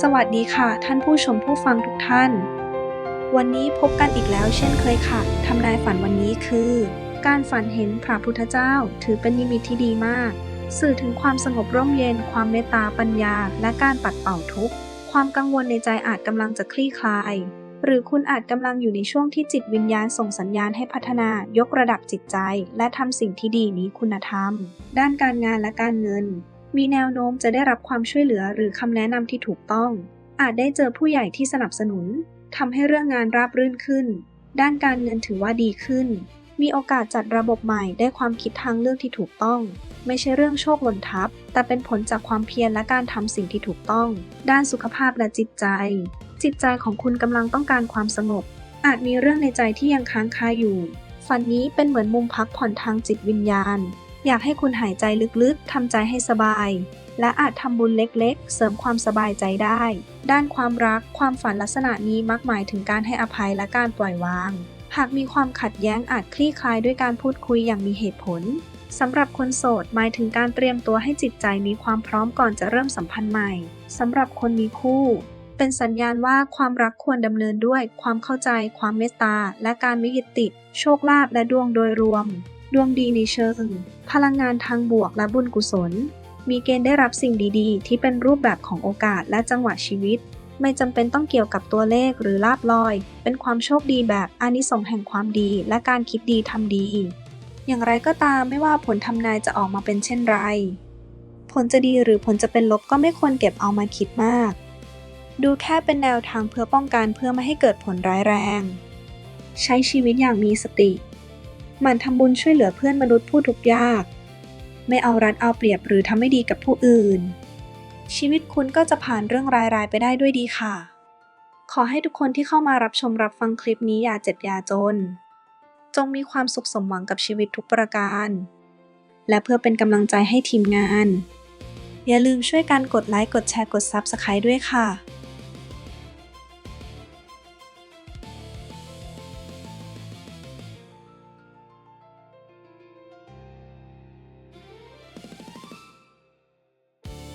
สวัสดีค่ะ ท่านผู้ชมผู้ฟังทุกท่าน วันนี้พบกันอีกแล้วเช่นเคยค่ะทำนายฝันวันนี้คือ การฝันเห็นพระพุทธเจ้าถือเป็นนิมิตที่ดีมาก สื่อถึงความสงบร่มเย็น ความเมตตาปัญญา และการปัดเป่าทุกข์ความกังวลในใจอาจกำลังจะคลี่คลาย หรือคุณอาจกำลังอยู่ในช่วงที่จิตวิญญาณส่งสัญญาณให้พัฒนายกระดับจิตใจ และทำสิ่งที่ดีมีคุณธรรม ด้านการงานและการเงิน มีแนวโน้มจะได้รับความช่วยเหลือหรือคำแนะนำที่ถูกต้อง อาจได้เจอผู้ใหญ่ที่สนับสนุนทำให้เรื่องงานราบรื่นขึ้น ด้านการเงินถือว่าดีขึ้น มีโอกาสจัดระบบใหม่ได้ความคิดทางเลือกที่ถูกต้อง ไม่ใช่เรื่องโชคหล่นทับ แต่เป็นผลจากความเพียรและการทำสิ่งที่ถูกต้อง ด้านสุขภาพและจิตใจ จิตใจของคุณกำลังต้องการความสงบ อาจมีเรื่องในใจที่ยังค้างคาอยู่ ฝันนี้เป็นเหมือนมุมพักผ่อนทางจิตวิญญาณ อยากให้คุณหายใจลึกๆ ทำใจให้สบาย และอาจทำบุญเล็กๆ เสริมความสบายใจได้ ด้านความรัก ความฝันลักษณะนี้มักหมายถึงการให้อภัยและการปล่อยวาง หากมีความขัดแย้งอาจคลี่คลายด้วยการพูดคุยอย่างมีเหตุผลสำหรับคนโสดหมายถึงการเตรียมตัวให้จิตใจมีความพร้อมก่อนจะเริ่มสัมพันธ์ใหม่สำหรับคนมีคู่ เป็นสัญญาณว่าความรักควรดำเนินด้วยความเข้าใจ ความเมตตา และการไม่ยึดติด โชคลาภและดวงโดยรวม ดวงดีในเชิง พลังงานทางบวกและบุญกุศล มีเกณฑ์ได้รับสิ่งดีๆ ที่เป็นรูปแบบของโอกาสและจังหวะชีวิต ไม่จำเป็นต้องเกี่ยวกับตัวเลขหรือลาบลอย เป็นความโชคดีแบบอานิสงส์แห่งความดี และการคิดดีทำดี อย่างไรก็ตามไม่ว่าผลทำนายจะออกมาเป็นเช่นไร ผลจะดีหรือผลจะเป็นลบก็ไม่ควรเก็บเอามาคิดมาก ดูแค่เป็นแนวทางเพื่อป้องกันเพื่อไม่ให้เกิดผลร้ายแรง ใช้ชีวิตอย่างมีสติ หมั่นทำบุญช่วยเหลือเพื่อนมนุษย์ผู้ทุกข์ยาก ไม่เอารัดเอาเปรียบหรือทำไม่ดีกับผู้อื่น ชีวิตคุณก็จะผ่านเรื่องรายๆไปได้ด้วยดีค่ะ ขอให้ทุกคนที่เข้ามารับชมรับฟังคลิปนี้อย่าเจ็บอย่าจน จงมีความสุขสมหวังกับชีวิตทุกประการ และเพื่อเป็นกำลังใจให้ทีมงาน อย่าลืมช่วยกันกดไลค์กดแชร์กด Subscribe ด้วยค่ะ